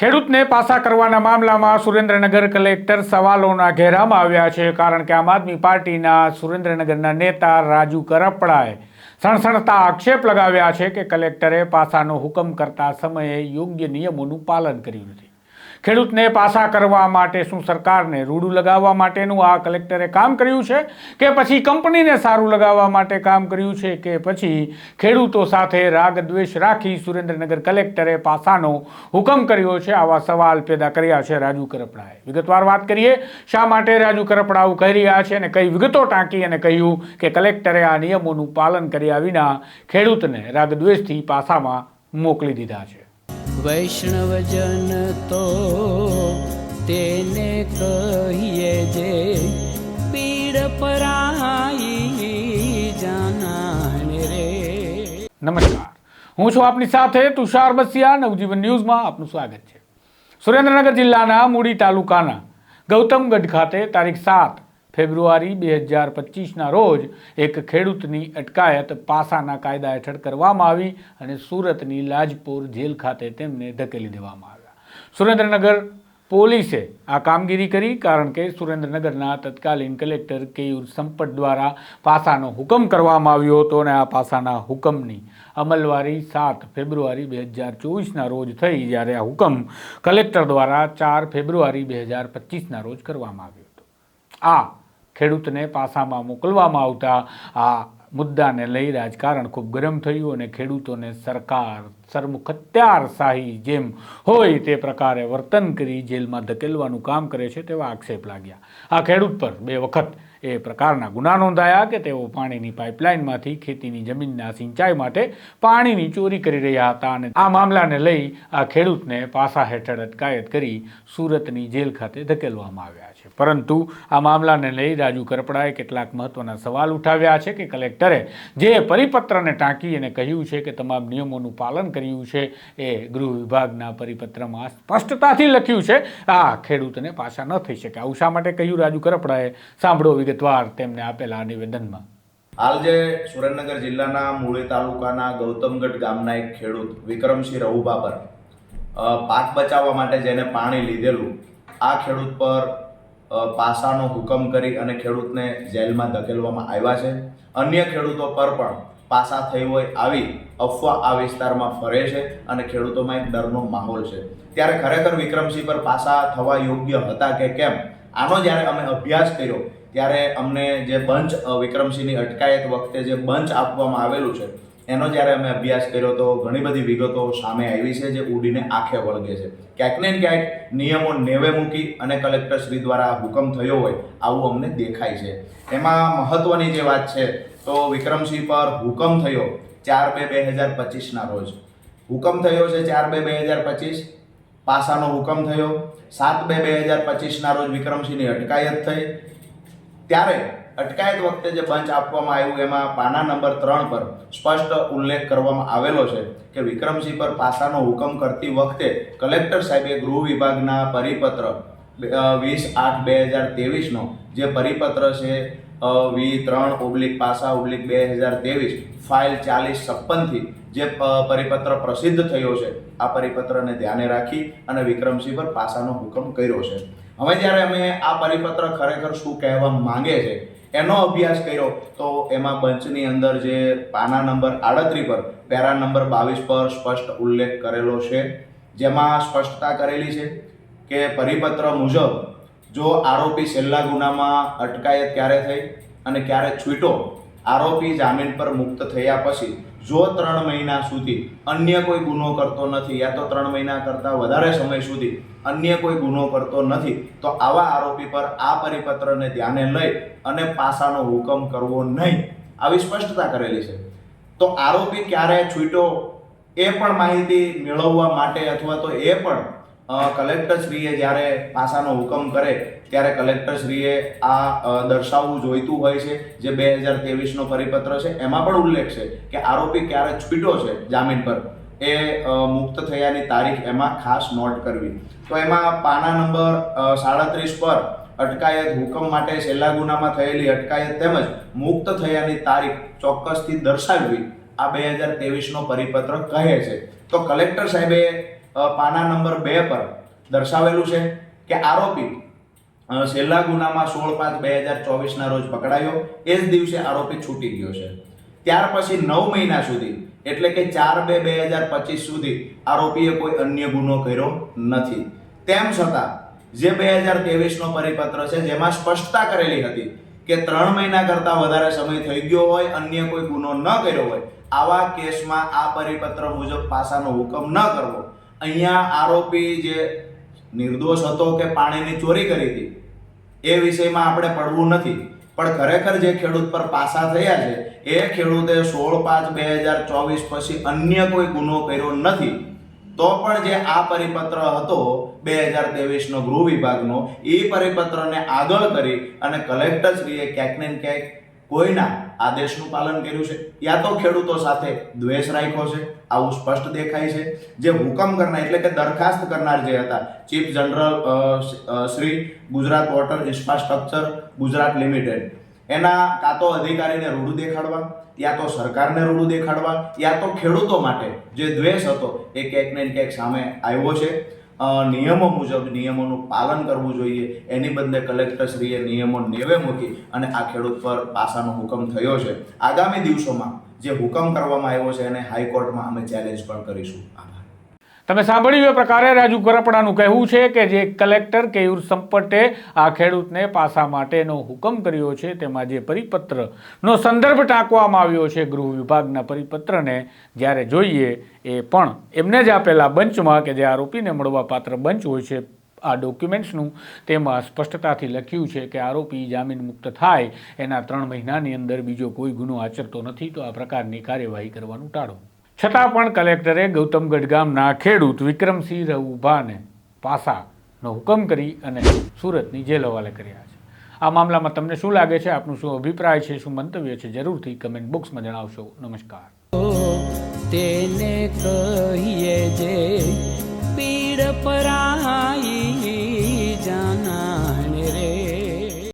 ખેડૂતને પાસા કરવાના મામલામાં સુરેન્દ્રનગર કલેક્ટર સવાલોના ઘેરામાં આવ્યા છે, કારણ કે આમ આદમી પાર્ટીના સુરેન્દ્રનગરના નેતા રાજુ કરપડાએ સણસણતા આક્ષેપ લગાવ્યા છે કે કલેક્ટરે પાસાનો હુકમ કરતા સમયે યોગ્ય નિયમોનું પાલન કર્યું નથી. ખેડૂતને પાસા કરવા માટે શું સરકારને રૂડું લગાવવા માટેનું આ કલેક્ટરે કામ કર્યું છે કે પછી કંપનીને સારું લગાવવા માટે કામ કર્યું છે કે પછી ખેડૂતો સાથે રાગ દ્વેષ રાખી સુરેન્દ્રનગર કલેક્ટરે પાસાનો હુકમ કર્યો છે? આવા સવાલ પેદા કર્યા છે રાજુ કરપડાએ. વિગતવાર વાત કરીએ, શા માટે રાજુ કરપડા આવું કહી રહ્યા છે અને કઈ વિગતો ટાંકી અને કહ્યું કે કલેક્ટરે આ નિયમોનું પાલન કર્યા વિના ખેડૂતને રાગદ્વેષથી પાસામાં મોકલી દીધા છે? વૈષ્ણવજન તો તેને કહીએ જે પીડ પરાઈ જાનાને રે. નમસ્કાર. હું છું આપની સાથે તુષાર બસિયા. નવજીવન ન્યૂઝમાં આપનું સ્વાગત છે. સુરેન્દ્રનગર જિલ્લાના મૂડી તાલુકાના ગૌતમગઢ ખાતે તારીખ સાત ફેબ્રુઆરી બે હજાર પચીસના રોજ એક ખેડૂતની અટકાયત પાસાના કાયદા હેઠળ કરવામાં આવી અને સુરતની લાજપોર જેલ ખાતે તેમને ધકેલી દેવામાં આવ્યા. સુરેન્દ્રનગર પોલીસે આ કામગીરી કરી કારણ કે સુરેન્દ્રનગરના તત્કાલીન કલેક્ટર કેયુર સંપટ દ્વારા પાસાનો હુકમ કરવામાં આવ્યો હતો અને આ પાસાના હુકમની અમલવારી સાત ફેબ્રુઆરી બે હજાર ચોવીસના રોજ થઈ જ્યારે આ હુકમ કલેક્ટર દ્વારા ચાર ફેબ્રુઆરી બે હજાર પચીસના રોજ કરવામાં આવ્યો હતો. આ ખેડૂતને પાસામાં મોકલવામાં આવતા આ મુદ્દાને લઈ રાજકારણ ખૂબ ગરમ થયું અને ખેડૂતોને સરકાર સરમુખત્યારશાહી જેમ હોય તે પ્રકારે વર્તન કરી જેલમાં ધકેલવાનું કામ કરે છે તેવા આક્ષેપ લાગ્યા. આ ખેડૂત પર બે વખત એ પ્રકારના ગુના નોંધાયા કે તેઓ પાણીની પાઇપલાઇનમાંથી ખેતીની જમીનના સિંચાઈ માટે પાણીની ચોરી કરી રહ્યા હતા અને આ મામલાને લઈ આ ખેડૂતને પાસા હેઠળ અટકાયત કરી સુરતની જેલ ખાતે ધકેલવામાં આવ્યા છે. પરંતુ આ મામલાને લઈ રાજુ કરપડાએ કેટલાક મહત્વના સવાલ ઉઠાવ્યા છે કે કલેક્ટરે જે પરિપત્રને ટાંકી અને કહ્યું છે કે તમામ નિયમોનું પાલન કર્યું છે એ ગૃહ વિભાગના પરિપત્રમાં સ્પષ્ટતાથી લખ્યું છે. આ ખેડૂતને પાછા ન થઈ શકે. આવું શા માટે કહ્યું રાજુ કરપડાએ? સાંભળો વિગતવાર તેમને આપેલા નિવેદનમાં. હાલ જે સુરેન્દ્રનગર જિલ્લાના મૂળી તાલુકાના ગૌતમગઢ ગામના એક ખેડૂત વિક્રમસિંહ પર અ, પાક બચાવવા માટે જેને પાણી લીધેલું આ ખેડૂત પર પાસાનો હુકમ કરી અને ખેડૂતને જેલમાં ધકેલવામાં આવ્યા છે. અન્ય ખેડૂતો પર પણ પાસા થઈ હોય આવી અફવા આ વિસ્તારમાં ફરે છે અને ખેડૂતોમાં એક ડરનો માહોલ છે. ત્યારે ખરેખર વિક્રમસિંહ પર પાસા થવા યોગ્ય હતા કે કેમ? આનો જ્યારે અમે અભ્યાસ કર્યો, ત્યારે અમને જે બંચ વિક્રમસિંહની અટકાયત વખતે જે બંચ આપવામાં આવેલું છે એનો જ્યારે અમે અભ્યાસ કર્યો તો ઘણી બધી વિગતો સામે આવી છે જે ઉડીને આંખે વળગે છે. ક્યાંક ને ક્યાંક નિયમો નેવે મૂકી અને કલેક્ટરશ્રી દ્વારા હુકમ થયો હોય આવું અમને દેખાય છે. એમાં મહત્વની જે વાત છે તો વિક્રમસિંહ પર હુકમ થયો ચાર બે બે હજાર પચીસના રોજ. હુકમ થયો છે ચાર બે બે હજાર પચીસ. પાસાનો હુકમ થયો. સાત બે બે હજાર પચીસના રોજ વિક્રમસિંહની અટકાયત થઈ. ત્યારે અટકાયત વખતે જે બંચ આપવામાં આવ્યું, એમાં પાના નંબર ત્રણ પર સ્પષ્ટ ઉલ્લેખ કરવામાં આવેલો છે કે વિક્રમસિંહ પર પાસાનો હુકમ કરતી વખતે કલેક્ટર સાહેબે ગૃહ વિભાગના પરિપત્ર વીસ આઠ બે હજાર ત્રેવીસનો જે પરિપત્ર છે વી ત્રણ ઓબ્લિક પાસા ઓબ્લિક બે હજાર ત્રેવીસ ફાઇલ ચાલીસ છપ્પનથી જે પરિપત્ર પ્રસિદ્ધ થયો છે, આ પરિપત્રને ધ્યાને રાખી અને વિક્રમસિંહ પર પાસાનો હુકમ કર્યો છે. હવે જ્યારે અમે આ પરિપત્ર ખરેખર શું કહેવા માંગે છે એનો અભ્યાસ કર્યો, તો એમાં બંચની અંદર જે પાના નંબર આડત્રી પર, પેરા નંબર બાવીસ પર સ્પષ્ટ ઉલ્લેખ કરેલો છે. જેમાં સ્પષ્ટતા કરેલી છે કે પરિપત્ર મુજબ, જો આરોપી છેલ્લા ગુનામાં અટકાયત ક્યારે થઈ અને ક્યારે છૂટો, આરોપી જામીન પર મુક્ત થયા પછી જો ત્રણ મહિના સુધી અન્ય કોઈ ગુનો કરતો નથી યા તો ત્રણ મહિના કરતાં વધારે સમય સુધી અન્ય કોઈ ગુનો કરતો નથી, તો આવા આરોપી પર આ પરિપત્રને ધ્યાને લઈ અને પાસાનો હુકમ કરવો નહીં. આવી સ્પષ્ટતા કરેલી છે. તો આરોપી ક્યારે છૂટ્યો એ પણ માહિતી મેળવવા માટે અથવા તો એ પણ કલેક્ટરશ્રીએ જ્યારે પાસાનો હુકમ કરે ત્યારે કલેક્ટરશ્રીએ આ દર્શાવવું જોઈતું હોય છે, જે બે હજાર ત્રેવીસનો પરિપત્ર છે, એમાં પણ ઉલ્લેખ છે કે આરોપી ક્યારે છૂટ્યો છે જામીન પર. એ મુક્ત થયાની તારીખ એમાં ખાસ નોટ કરવી. તો એમાં પાના નંબર સાડત્રીસ પર અટકાયત હુકમ માટે છેલ્લા ગુનામાં થયેલી અટકાયત તેમજ મુક્ત થયાની તારીખ ચોક્કસથી દર્શાવવી આ બે હજાર ત્રેવીસનો પરિપત્ર કહે છે. તો કલેક્ટર સાહેબે પાના નંબર બે પર દર્શાવેલું છે કે આરોપી છેલ્લા ગુનામાં સોળ પાંચ બે હજાર ચોવીસના રોજ પકડાયો. એ જ દિવસે આરોપી છૂટી ગયો છે. ત્યાર પછી નવ મહિના સુધી, એટલે કે ચાર બે બે હજાર પચીસ સુધી, આરોપીએ કોઈ અન્ય ગુનો કર્યો નથી. તેમ છતાં, જે બે હજાર ત્રેવીસનો પરિપત્ર છે, જેમાં સ્પષ્ટતા કરેલી હતી કે ત્રણ મહિના કરતાં વધારે સમય થઈ ગયો હોય, અન્ય કોઈ ગુનો ન કર્યો હોય, આવા કેસમાં આ પરિપત્ર મુજબ પાસાનો હુકમ ન કરવો. અહીંયા આરોપી જે નિર્દોષ હતો કે પાણીની ચોરી કરી હતી? એ વિષયમાં આપણે પડવું નથી. પણ ખરેખર જે ખેડૂત પર પાસા થયા છે, એ ખેડૂતે સોળ પાંચ બે હજાર ચોવીસ પછી અન્ય કોઈ ગુનો કર્યો નથી. તો પણ જે આ પરિપત્ર હતો, બે હજાર ત્રેવીસનો ગૃહ વિભાગનો, એ પરિપત્રને આગળ કરી અને કલેક્ટરશ્રીએ ક્યાંક ને ક્યાંક કોઈના આદેશનું પાલન કર્યું છે. યા તો ખેડૂતો સાથે દ્વેષ રાખ્યો છે આવું સ્પષ્ટ દેખાય છે. જે હુકમ કરનાર, એટલે કે દરખાસ્ત કરનાર જે હતા, chief general Shri Gujarat water infrastructure Gujarat limited. એના કાં તો અધિકારીને રૂડું દેખાડવા, યા તો સરકારને રૂડું દેખાડવા, યા તો ખેડૂતો માટે જે દ્વેષ હતો, એ ક્યાંક ને ક્યાંક સામે આવ્યો છે. નિયમો મુજબ નિયમોનું પાલન કરવું જોઈએ. એની બદલે કલેક્ટરશ્રીએ નિયમો નેવે મૂકી અને આ ખેડૂત પર પાસાનો હુકમ થયો છે. આગામી દિવસોમાં જે હુકમ કરવામાં આવ્યો છે એને હાઈકોર્ટમાં અમે ચેલેન્જ પણ કરીશું. આભાર. તમે સાંભળ્યું એ પ્રકારે રાજુ કરપડાનું કહેવું છે કે જે કલેક્ટર કેયુર સંપટે આ ખેડૂતને પાસા માટેનો હુકમ કર્યો છે, તેમાં જે પરિપત્રનો સંદર્ભ ટાંકવામાં આવ્યો છે ગૃહ વિભાગના પરિપત્રને જ્યારે જોઈએ એ પણ એમને જ આપેલા બંચમાં કે જે આરોપીને મળવા પાત્ર બંચ હોય છે આ ડોક્યુમેન્ટ્સનું તેમાં સ્પષ્ટતાથી લખ્યું છે કે આરોપી જામીન મુક્ત થાય એના ત્રણ મહિનાની અંદર બીજો કોઈ ગુનો આચરતો નથી, તો આ પ્રકારની કાર્યવાહી કરવાનું ટાળો. છતાં પણ કલેક્ટરે ગૌતમગઢ ગામના ખેડૂત વિક્રમસિંહ રવુભાને પાસાનો હુકમ કરી અને સુરતની જેલ હવાલે કર્યા છે. આ મામલામાં તમને શું લાગે છે? આપનું શું અભિપ્રાય છે? શું મંતવ્ય છે? જરૂરથી કમેન્ટ બોક્સમાં જણાવશો. નમસ્કાર. તેને કહીએ જે પીડ પરાઈ જાના.